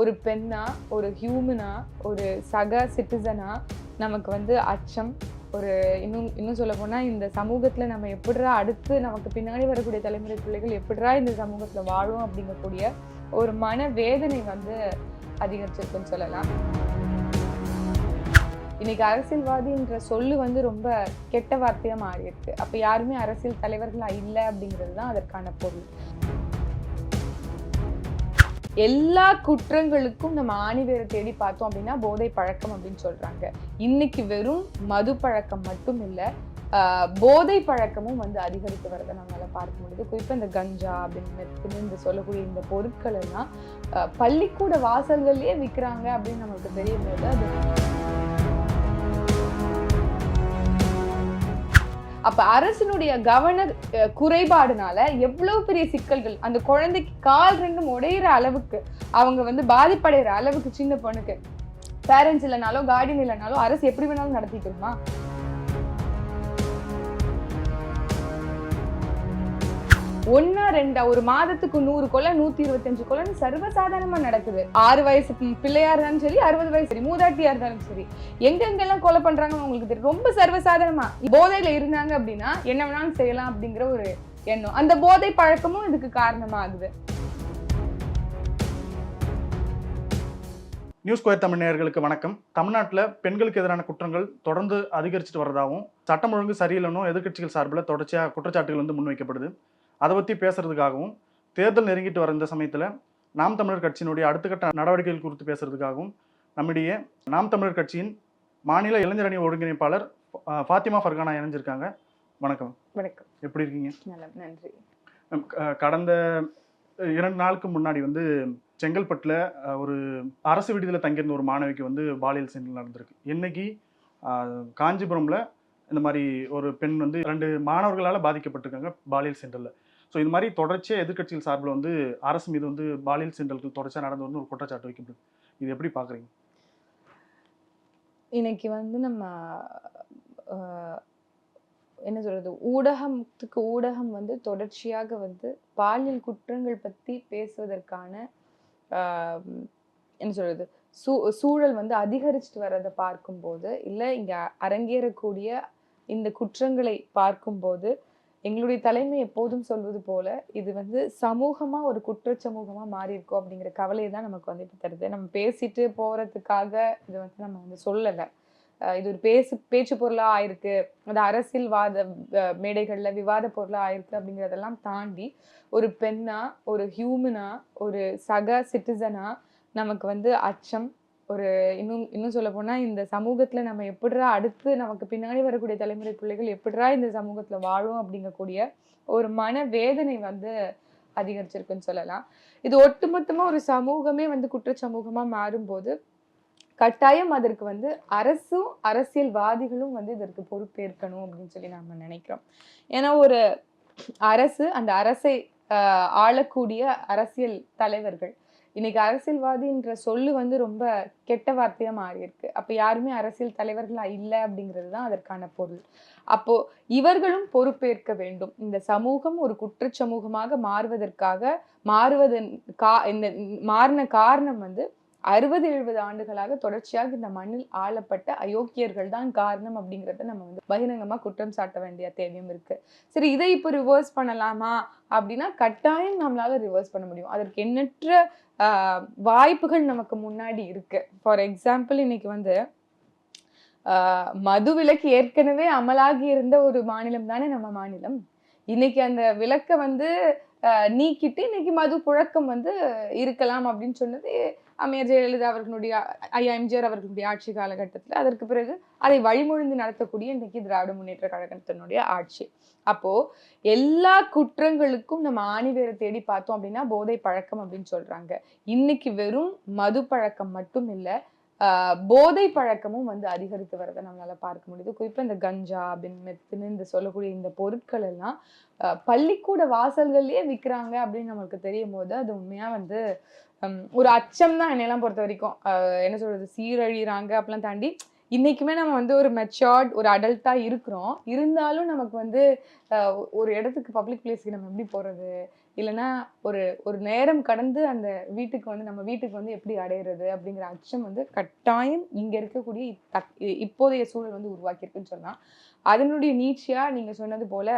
ஒரு பெண்ணா ஒரு ஹியூமனா ஒரு சக சிட்டிசனா நமக்கு வந்து அச்சம் ஒரு இன்னும் இன்னும் சொல்ல போனால் இந்த சமூகத்தில் நம்ம எப்படிரா அடுத்து நமக்கு பின்னாடி வரக்கூடிய தலைமுறை பிள்ளைகள் எப்படிரா இந்த சமூகத்தில் வாழும் அப்படிங்கக்கூடிய ஒரு மன வேதனை வந்து அதிகரிச்சிருக்குன்னு சொல்லலாம். இன்னைக்கு அரசியல்வாதின்ற சொல்லு வந்து ரொம்ப கெட்ட வார்த்தையாக மாறியிருக்கு. அப்போ யாருமே அரசியல் தலைவர்களாக இல்லை அப்படிங்கிறது தான் அதற்கான பொருள். எல்லா குற்றங்களுக்கும் நம்ம ஆணிவேரை தேடி பார்த்தோம் அப்படின்னா போதை பழக்கம் அப்படின்னு சொல்றாங்க. இன்னைக்கு வெறும் மது பழக்கம் மட்டும் இல்லை போதை பழக்கமும் வந்து அதிகரித்து வரதை நம்மளால் பார்க்க முடியுது. குறிப்பாக இந்த கஞ்சா அப்படின்னு இந்த சொல்லக்கூடிய இந்த பொருட்கள் எல்லாம் பள்ளிக்கூட வாசல்கள்லேயே விற்கிறாங்க அப்படின்னு நம்மளுக்கு தெரியும் போது அது அப்ப அரசினுடைய கவன குறைபாடுனால எவ்வளவு பெரிய சிக்கல்கள் அந்த குழந்தைக்கு கால் ரெண்டும் உடையிற அளவுக்கு அவங்க வந்து பாதிப்படைகிற அளவுக்கு சின்ன பொண்ணுக்கு பேரண்ட்ஸ் இல்லைனாலோ கார்டியன் இல்லைனாலோ அரசு எப்படி வேணாலும் நடத்திக்கணுமா? ஒன்னா ரெண்டா ஒரு மாதத்துக்கு நூறு கொலை நூத்தி இருபத்தஞ்சு கொலைன்னு சர்வசாதாரணமா நடக்குது. ஆறு வயசு பிள்ளையா இருந்தாலும் சரி அறுபது வயசு சரி மூதாட்டியா இருந்தாலும் சரி எங்கெங்கெல்லாம் கொலை பண்றாங்க உங்களுக்கு தெரியும். ரொம்ப சர்வசாதாரணமா. போதையில இருந்தாங்க அப்படின்னா என்ன வேணாலும் செய்யலாம் அப்படிங்கிற ஒரு எண்ணம். அந்த போதை பழக்கமும் இதுக்கு காரணமாகுது. நியூஸ் ஸ்கொயர் தமிழ் நேயர்களுக்கு வணக்கம். தமிழ்நாட்டில் பெண்களுக்கு எதிரான குற்றங்கள் தொடர்ந்து அதிகரிச்சுட்டு வரதாகவும் சட்டம் ஒழுங்கு சரியில்லைன்னு எதிர்க்கட்சிகள் சார்பில் தொடர்ச்சியாக குற்றச்சாட்டுகள் வந்து முன்வைக்கப்படுது. அதை பற்றி பேசுறதுக்காகவும் தேர்தல் நெருங்கிட்டு வர இந்த சமயத்தில் நாம் தமிழர் கட்சியினுடைய அடுத்த கட்ட நடவடிக்கைகள் குறித்து பேசுறதுக்காகவும் நம்முடைய நாம் தமிழர் கட்சியின் மாநில இளைஞர் அணி ஒருங்கிணைப்பாளர் ஃபாத்திமா ஃபர்கானா இணைஞ்சிருக்காங்க. வணக்கம். வணக்கம். எப்படி இருக்கீங்க? நன்றி. கடந்த இரண்டு நாளுக்கு முன்னாடி வந்து செங்கல்பட்டில் ஒரு அரசு விடுதியில் தங்கியிருந்த ஒரு மாணவிக்கு வந்து பாலியல் சீண்டல் நடந்திருக்கு. இன்னைக்கு காஞ்சிபுரம்ல இந்த மாதிரி ஒரு பெண் வந்து ரெண்டு மாணவர்களால் பாதிக்கப்பட்டிருக்காங்க பாலியல் சீண்டலில் ஸோ இது மாதிரி தொடர்ச்சியாக எதிர்கட்சிகள் சார்பில் வந்து அரசு மீது வந்து பாலியல் சீண்டல்கள் தொடர்ச்சியாக நடந்து வந்து ஒரு குற்றச்சாட்டு வைக்கப்படுது இது எப்படி பார்க்குறீங்க? இன்னைக்கு வந்து நம்ம என்ன சொல்றது ஊடகத்துக்கு ஊடகம் வந்து தொடர்ச்சியாக வந்து பாலியல் குற்றங்கள் பற்றி பேசுவதற்கான என்ன சொல்றது சூ சூழல் வந்து அதிகரிச்சுட்டு வர்றதை பார்க்கும்போது இல்லை இங்கே அரங்கேறக்கூடிய இந்த குற்றங்களை பார்க்கும்போது எங்களுடைய தலைமை எப்போதும் சொல்வது போல இது வந்து சமூகமாக ஒரு குற்ற சமூகமாக மாறி இருக்கோம் அப்படிங்கிற கவலையை தான் நமக்கு வந்து இப்போ தருது. நம்ம பேசிட்டு போகிறதுக்காக இது வந்து நம்ம வந்து சொல்லலை. இது ஒரு பேசு பேச்சு பொருளாக ஆயிருக்கு. அது அரசியல்வாத மேடைகளில் விவாத பொருளாக ஆயிருக்கு அப்படிங்கிறதெல்லாம் தாண்டி ஒரு பெண்ணா ஒரு ஹியூமனா ஒரு சக சிட்டிசனா நமக்கு வந்து அச்சம் ஒரு இன்னும் இன்னும் சொல்ல போனால் இந்த சமூகத்தில் நம்ம எப்படிரா அடுத்து நமக்கு பின்னாடி வரக்கூடிய தலைமுறை பிள்ளைகள் எப்படிரா இந்த சமூகத்தில் வாழும் அப்படிங்கக்கூடிய ஒரு மன வேதனை வந்து அதிகரிச்சிருக்குன்னு சொல்லலாம். இது ஒட்டுமொத்தமாக ஒரு சமூகமே வந்து குற்ற சமூகமாக மாறும்போது கட்டாயம் அதற்கு வந்து அரசும் அரசியல்வாதிகளும் வந்து இதற்கு பொறுப்பேற்கணும் அப்படின்னு சொல்லி நாம் நினைக்கிறோம். ஏன்னா ஒரு அரசு அந்த அரசை ஆளக்கூடிய அரசியல் தலைவர்கள் இன்னைக்கு அரசியல்வாதின்ற சொல்லு வந்து ரொம்ப கெட்ட வார்த்தையா மாறி இருக்கு அப்ப யாருமே அரசியல் தலைவர்களா இல்லை அப்படிங்கிறது தான் அதற்கான பொருள். அப்போ இவர்களும் பொறுப்பேற்க வேண்டும். இந்த சமூகம் ஒரு குற்ற சமூகமாக மாறுவதற்காக மாறுவதன் கா இந்த மாறின காரணம் வந்து அறுபது எழுபது ஆண்டுகளாக தொடர்ச்சியாக இந்த மண்ணில் ஆளப்பட்ட அயோக்கியர்கள் தான் காரணம் அப்படிங்கிறத நம்ம வந்து பகிரங்கமாக குற்றம் சாட்ட வேண்டிய தேவையும் இருக்கு. சரி இதை இப்போ ரிவர்ஸ் பண்ணலாமா அப்படின்னா கட்டாயம் நம்மளால ரிவர்ஸ் பண்ண முடியும். அதற்கு எண்ணற்ற வாய்ப்புகள் நமக்கு முன்னாடி இருக்கு. ஃபார் எக்ஸாம்பிள் இன்னைக்கு வந்து மது விலக்கு ஏற்கனவே அமலாகி இருந்த ஒரு மாநிலம் தானே நம்ம மாநிலம். இன்னைக்கு அந்த விலக்கை வந்து நீக்கிட்டு இன்னைக்கு மது புழக்கம் வந்து இருக்கலாம் அப்படின்னு சொன்னது அம்மையார் ஜெயலலிதா அவர்களுடைய ஐயா எம்ஜிஆர் அவர்களுடைய ஆட்சி காலகட்டத்தில் அதற்கு பிறகு அதை வழிமொழிந்து நடத்தக்கூடிய இன்றைக்கு திராவிட முன்னேற்ற கழகத்தினுடைய ஆட்சி. அப்போது எல்லா குற்றங்களுக்கும் நம்ம ஆணிவேரை தேடி பார்த்தோம் அப்படின்னா போதை பழக்கம் அப்படின்னு சொல்கிறாங்க இன்னைக்கு வெறும் மது பழக்கம் மட்டும் இல்லை போதை பழக்கமும் வந்து அதிகரித்து வரதை நம்மளால பார்க்க முடியுது. குறிப்பாக இந்த கஞ்சா அப்படின்னு மெத்துன்னு இந்த சொல்லக்கூடிய இந்த பொருட்கள் எல்லாம் பள்ளிக்கூட வாசல்கள்லயே விற்கிறாங்க அப்படின்னு நம்மளுக்கு தெரியும் போது அது உண்மையா வந்து ஒரு அச்சம் தான் என்னையெல்லாம் பொறுத்த வரைக்கும். என்ன சொல்றது? சீரழிகிறாங்க அப்படிலாம் தாண்டி இன்னைக்குமே நம்ம வந்து ஒரு மெச்சோர்ட் ஒரு அடல்ட்டா இருக்கிறோம். இருந்தாலும் நமக்கு வந்து ஒரு இடத்துக்கு பப்ளிக் பிளேஸ்க்கு நம்ம எப்படி போறது? இல்லைன்னா ஒரு ஒரு நேரம் கடந்து அந்த வீட்டுக்கு வந்து நம்ம வீட்டுக்கு வந்து எப்படி அடையிறது அப்படிங்கிற அச்சம் வந்து கட்டாயம் இங்க இருக்கக்கூடிய இப்போதைய சூழல் வந்து உருவாக்கியிருக்குன்னு சொல்லலாம். அதனுடைய நீட்சியா நீங்க சொன்னது போல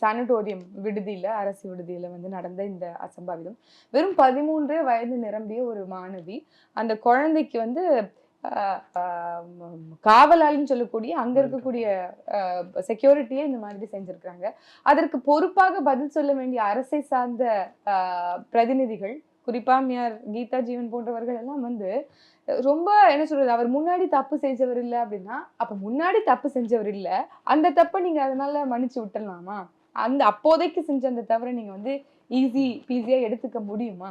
சானிட்டோரியம் விடுதியில அரசு விடுதியில வந்து நடந்த இந்த அசம்பாவிதம். வெறும் பதிமூன்று வயது நிரம்பிய ஒரு மாணவி அந்த குழந்தைக்கு வந்து காவலாளின்னு சொல்லக்கூடிய அங்க இருக்கக்கூடிய செக்யூரிட்டியே இந்த மாதிரி செஞ்சிருக்காங்க அதற்கு பொறுப்பாக பதில் சொல்ல வேண்டிய அரசை சார்ந்த பிரதிநிதிகள் குறிப்பா மியார் கீதா ஜீவன் போன்றவர்கள் எல்லாம் வந்து ரொம்ப என்ன சொல்றது அவர் முன்னாடி தப்பு செஞ்சவர் இல்லை அப்படின்னா அப்ப முன்னாடி தப்பு செஞ்சவர் இல்ல அந்த தப்பை நீங்க அதனால மன்னிச்சு விட்டுடலாமா அந்த அப்போதைக்கு செஞ்ச அந்த தவறை நீங்க வந்து ஈஸி ஈஸியாக எடுத்துக்க முடியுமா?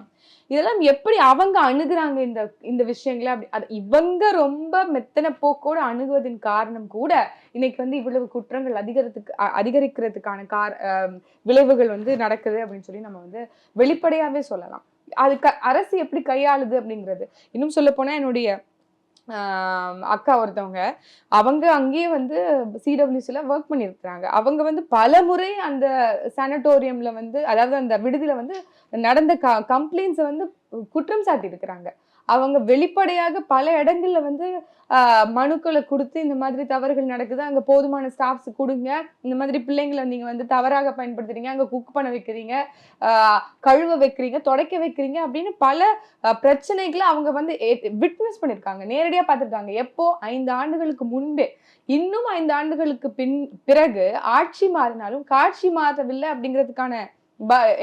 இதெல்லாம் எப்படி அவங்க அணுகுறாங்க இந்த இந்த விஷயங்களை? அப்படி அது இவங்க ரொம்ப மெத்தன போக்கோடு அணுகுவதன் காரணம் கூட இன்னைக்கு வந்து இவ்வளவு குற்றங்கள் அதிகரித்துக்கு அதிகரிக்கிறதுக்கான கார விளைவுகள் வந்து நடக்குது அப்படின்னு சொல்லி நம்ம வந்து வெளிப்படையாகவே சொல்லலாம். அது க அரசு எப்படி கையாளுது அப்படிங்கிறது. இன்னும் சொல்ல போனால் என்னுடைய அக்கா ஒருத்தவங்க அவங்க அங்கேயே வந்து சிடபிள்யூசியில் ஒர்க் பண்ணியிருக்கிறாங்க. அவங்க வந்து பல முறை அந்த சானட்டோரியம்ல வந்து அதாவது அந்த விடுதியில் வந்து நடந்த க கம்ப்ளைண்ட்ஸை வந்து குற்றம் சாட்டியிருக்கிறாங்க. அவங்க வெளிப்படையாக பல இடங்கள்ல வந்து மனுக்களை கொடுத்து இந்த மாதிரி தவறுகள் நடக்குது. அங்க போதுமான ஸ்டாஃப்ஸ் கொடுங்க. இந்த மாதிரி பிள்ளைங்களை நீங்க வந்து தவறாக பயன்படுத்துறீங்க. அங்க குக் பண்ண வைக்கிறீங்க. கழுவ வைக்கிறீங்க துடைக்க வைக்கிறீங்க அப்படின்னு பல பிரச்சனைகளை அவங்க வந்து விட்னஸ் பண்ணிருக்காங்க. நேரடியா பார்த்துருக்காங்க. எப்போ? ஐந்து ஆண்டுகளுக்கு முன்பே. இன்னும் ஐந்து ஆண்டுகளுக்கு பின் பிறகு ஆட்சி மாறினாலும் காட்சி மாறவில்லை அப்படிங்கிறதுக்கான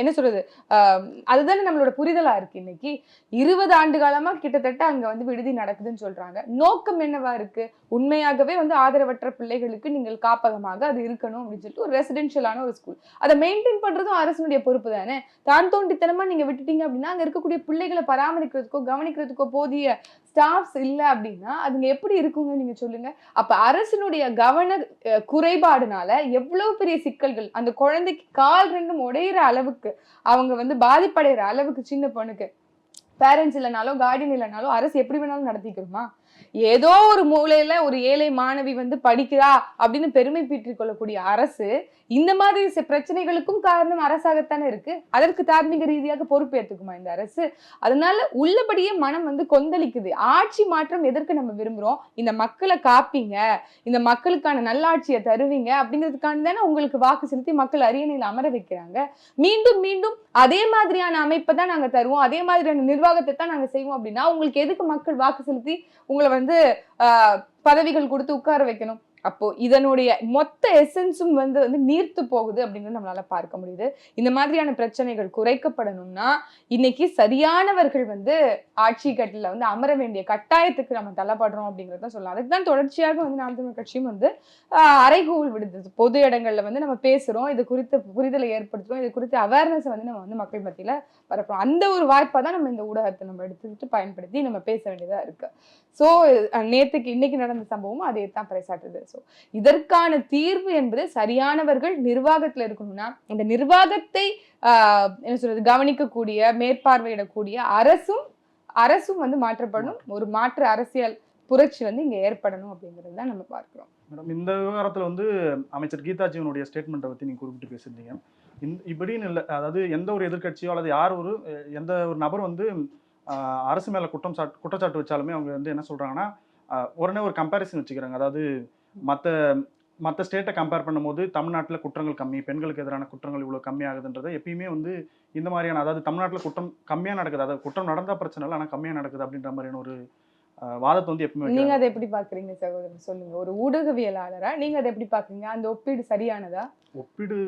என்ன சொல்றது ஆஹ் அதுதானே நம்மளோட புரிதலா இருக்கு இன்னைக்கு. இருபது ஆண்டு காலமா கிட்டத்தட்ட அங்க வந்து விடுதி நடக்குதுன்னு சொல்றாங்க. நோக்கம் என்னவா இருக்கு? உண்மையாகவே வந்து ஆதரவற்ற பிள்ளைகளுக்கு நீங்கள் காப்பகமாக அது இருக்கணும் அப்படின்னு சொல்லிட்டு ஒரு ரெசிடென்ஷியலான ஒரு ஸ்கூல் அதை மெயின்டைன் பண்றதும் அரசனுடைய பொறுப்பு தானே? தான் தோண்டித்தனமா நீங்க விட்டுட்டீங்க அப்படின்னா அங்க இருக்கக்கூடிய பிள்ளைகளை பராமரிக்கிறதுக்கோ கவனிக்கிறதுக்கோ போதிய ஸ்டாஃப்ஸ் இல்ல அப்படின்னா அதுங்க எப்படி இருக்குங்க நீங்க சொல்லுங்க? அப்ப அரசினுடைய கவன குறைபாடுனால எவ்வளவு பெரிய சிக்கல்கள் அந்த குழந்தைக்கு கால் ரெண்டும் உடையிற அளவுக்கு அவங்க வந்து பாதிப்படைகிற அளவுக்கு சின்ன பொண்ணுக்கு பேரண்ட்ஸ் இல்லைனாலும் கார்டியன் இல்லைனாலும் அரசு எப்படி வேணாலும் நடத்திக்கிறோமா? ஏதோ ஒரு மூலையில ஒரு ஏழை மாணவி வந்து படிக்கிறா அப்படின்னு பெருமை பீற்றிக் கொள்ளக்கூடிய அரசு இந்த மாதிரி சில பிரச்சனைகளுக்கும் காரணம் அரசாகத்தானே இருக்கு. அதற்கு தார்மீக ரீதியாக பொறுப்பேற்றுக்குமா இந்த அரசு? அதனால உள்ளபடியே மனம் வந்து கொந்தளிக்குது. ஆட்சி மாற்றம் எதற்கு நம்ம விரும்புறோம்? இந்த மக்களை காப்பீங்க இந்த மக்களுக்கான நல்லாட்சியை தருவீங்க அப்படிங்கிறதுக்கான தானே உங்களுக்கு வாக்கு செலுத்தி மக்கள் அரியணையில் அமர வைக்கிறாங்க. மீண்டும் மீண்டும் அதே மாதிரியான அமைப்பை தான் நாங்கள் தருவோம். அதே மாதிரியான நிர்வாகத்தை தான் நாங்கள் செய்வோம் அப்படின்னா உங்களுக்கு எதுக்கு மக்கள் வாக்கு செலுத்தி உங்களை வந்து பதவிகள் கொடுத்து உட்கார வைக்கணும்? அப்போ இதனுடைய மொத்த எசன்ஸும் வந்து வந்து நீர்த்து போகுது அப்படின்னு நம்மளால பார்க்க முடியுது. இந்த மாதிரியான பிரச்சனைகள் குறைக்கப்படணும்னா இன்னைக்கு சரியானவர்கள் வந்து ஆட்சி கட்டில வந்து அமர வேண்டிய கட்டாயத்துக்கு நம்ம தள்ளப்படுறோம் அப்படிங்கறத சொல்லலாம். அதுக்கு தான் தொடர்ச்சியாக வந்து நாம் தமிழ் கட்சியும் வந்து ஆஹ், விடுது. பொது இடங்கள்ல வந்து நம்ம பேசுறோம். இது குறித்து புரிதலை ஏற்படுத்துறோம். இது குறித்த அவேர்னஸ் வந்து நம்ம வந்து மக்கள் மத்தியில பரப்புறோம். அந்த ஒரு வாய்ப்பா தான் நம்ம இந்த ஊடகத்தை நம்ம எடுத்துக்கிட்டு பயன்படுத்தி நம்ம பேச வேண்டியதா இருக்கு. ஸோ நேத்துக்கு இன்னைக்கு நடந்த சம்பவமும் அதே தான் பறைசாட்டுது ஸோ இதற்கான தீர்வு என்பது சரியானவர்கள் நிர்வாகத்தில் இருக்கணும்னா இந்த நிர்வாகத்தை ஆஹ், என்ன சொல்றது கவனிக்கக்கூடிய மேற்பார்வையிடக்கூடிய அரசும் அரசும் வந்து மாற்றப்படணும். ஒரு மாற்று அரசியல் புரட்சி வந்து இங்க ஏற்படணும் அப்படிங்கிறது தான் நம்ம பார்க்கிறோம். மேடம் இந்த விவகாரத்தில் வந்து அமைச்சர் கீதாஜீவனுடைய ஸ்டேட்மெண்ட்டை பற்றி நீங்கள் குறிப்பிட்டு பேசியிருந்தீங்க. இந்த இப்படின்னு இல்லை அதாவது எந்த ஒரு எதிர்க்கட்சியோ அல்லது யார் ஒரு எந்த ஒரு நபர் வந்து ஆஹ், அரசு மேலே குற்றம் சாட் குற்றச்சாட்டு வச்சாலுமே அவங்க வந்து என்ன சொல்கிறாங்கன்னா உடனே ஒரு கம்பேரிசன் வச்சுக்கிறாங்க. அதாவது மற்ற மற்ற ஸ்டேட்டை கம்பேர் பண்ணும்போது தமிழ்நாட்டில் குற்றங்கள் கம்மி பெண்களுக்கு எதிரான குற்றங்கள் இவ்வளோ கம்மியாகுதுன்றதை எப்பயுமே வந்து இந்த மாதிரியான அதாவது தமிழ்நாட்டில் குற்றம் கம்மியாக நடக்குது. அதாவது குற்றம் நடந்தால் பிரச்சனை இல்லை ஆனால் கம்மியாக நடக்குது அப்படின்ற மாதிரியான ஒரு வாதத்தை வந்து எப்பவுமே வைக்கிறாங்க. நீங்க அதை எப்படி பாக்குறீங்க சகோதரர் சொல்லுங்க. ஒரு ஊடகவியலாளரா? நீங்க அதை எப்படி பாக்குறீங்க அந்த ஒப்பீடு சரியானதா? ஒப்பீடு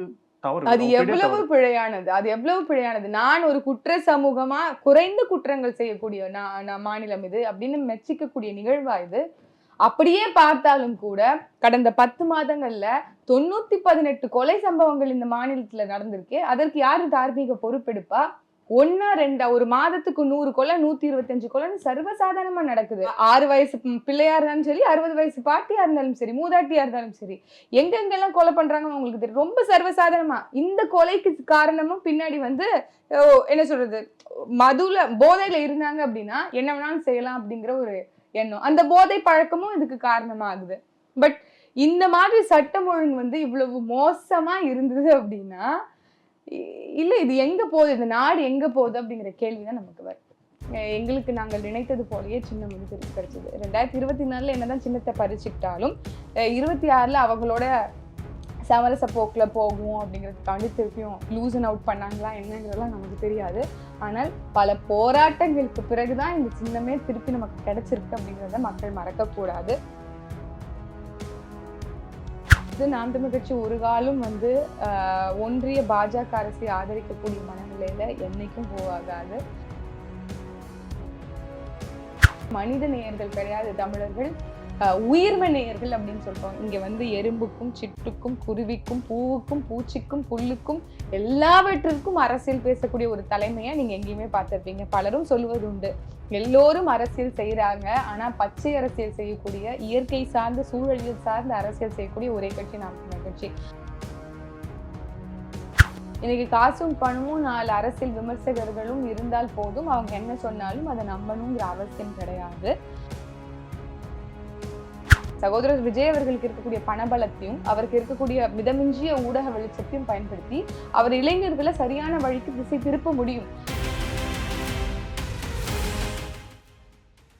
தவறு. அது எவ்வளவு. பிழையானது? அது எவ்வளவு பிழையானது? நான் ஒரு குற்ற சமூகமா குறைந்த குற்றங்கள் செய்யக்கூடிய நான் மாநிலம் இது அப்படின்னு மெச்சிக்கக்கூடிய நிகழ்வா இது? அப்படியே பார்த்தாலும் கூட கடந்த பத்து மாதங்கள்ல தொண்ணூத்தி பதினெட்டு கொலை சம்பவங்கள் இந்த மாநிலத்துல நடந்திருக்கு. அதற்கு யாரு தார்மீக பொறுப்பெடுப்பா? ஒன்னா ரெண்டா? ஒரு மாதத்துக்கு நூறு கொலை நூத்தி இருபத்தஞ்சு கொலைன்னு சர்வசாதாரணமா நடக்குது. ஆறு வயசு பிள்ளையா இருந்தாலும் சரி அறுபது வயசு பாட்டியா இருந்தாலும் சரி மூதாட்டியா இருந்தாலும் சரி எங்கெங்கெல்லாம் கொலை பண்றாங்கன்னு உங்களுக்கு தெரியும். ரொம்ப சர்வசாதாரணமா. இந்த கொலைக்கு காரணமும் பின்னாடி வந்து என்ன சொல்றது மதுல போதையில இருந்தாங்க அப்படின்னா என்ன வேணாலும் செய்யலாம் அப்படிங்கிற ஒரு எண்ணம். அந்த போதை பழக்கமும் இதுக்கு காரணமாகுது. பட் இந்த மாதிரி சட்டம் ஒழுங்கு வந்து இவ்வளவு மோசமா இருந்தது அப்படின்னா இல்லை இது எங்க போகுது? இந்த நாடு எங்க போகுது? அப்படிங்கிற கேள்விதான் நமக்கு வருது. எங்களுக்கு நாங்கள் நினைத்தது போலயே சின்ன முடிவு கிடைச்சது. ரெண்டாயிரத்தி இருபத்தி நாலுல என்னதான் சின்னத்தை பறிச்சுக்கிட்டாலும் இருபத்தி ஆறுல அவங்களோட சமரச போக்குல போகும் அப்படிங்கிறதுக்காண்டி திருப்பியும் லூசன் அவுட் பண்ணாங்களா என்னங்கிறதெல்லாம் நமக்கு தெரியாது. ஆனால் பல போராட்டங்களுக்கு பிறகுதான் இந்த சின்னமே திருப்பி நமக்கு கிடைச்சிருக்கு அப்படிங்கிறத மக்கள் மறக்கக்கூடாது. இது நாம் தமிழ் கட்சி ஒரு காலம் வந்து ஆஹ், ஒன்றிய பாஜக அரசை ஆதரிக்கக்கூடிய மனநிலையில என்னைக்கும் போகாது மனித நேயர்கள் கிடையாது தமிழர்கள். உயிர்ம நேயர்கள் அப்படின்னு சொல்றோம். இங்க வந்து எறும்புக்கும் சிட்டுக்கும் குருவிக்கும் பூவுக்கும் பூச்சிக்கும் புல்லுக்கும் எல்லாவற்றிற்கும் அரசியல் பேசக்கூடிய ஒரு தலைமையை நீங்க எங்கேயுமே பார்த்திருப்பீங்க. பலரும் சொல்லுவது உண்டு. எல்லோரும் அரசியல் செய்கிறாங்க ஆனா பச்சை அரசியல் செய்யக்கூடிய இயற்கை சார்ந்த சூழலியல் சார்ந்த அரசியல் செய்யக்கூடிய ஒரே கட்சி நாம் கட்சி. இன்னைக்கு காசும் பணமும் நாலு அரசியல் விமர்சகர்களும் இருந்தால் போதும். அவங்க என்ன சொன்னாலும் அதை நம்பணுங்கிற அவசியம் கிடையாது. சகோதரர் விஜய் அவர்களுக்கு இருக்கக்கூடிய பணபலத்தையும் அவருக்கு இருக்கக்கூடிய மிதமிஞ்சிய ஊடக வெளிச்சத்தையும் பயன்படுத்தி அவர் இளைஞர்களை சரியான வழிக்கு திசை திருப்ப முடியும்.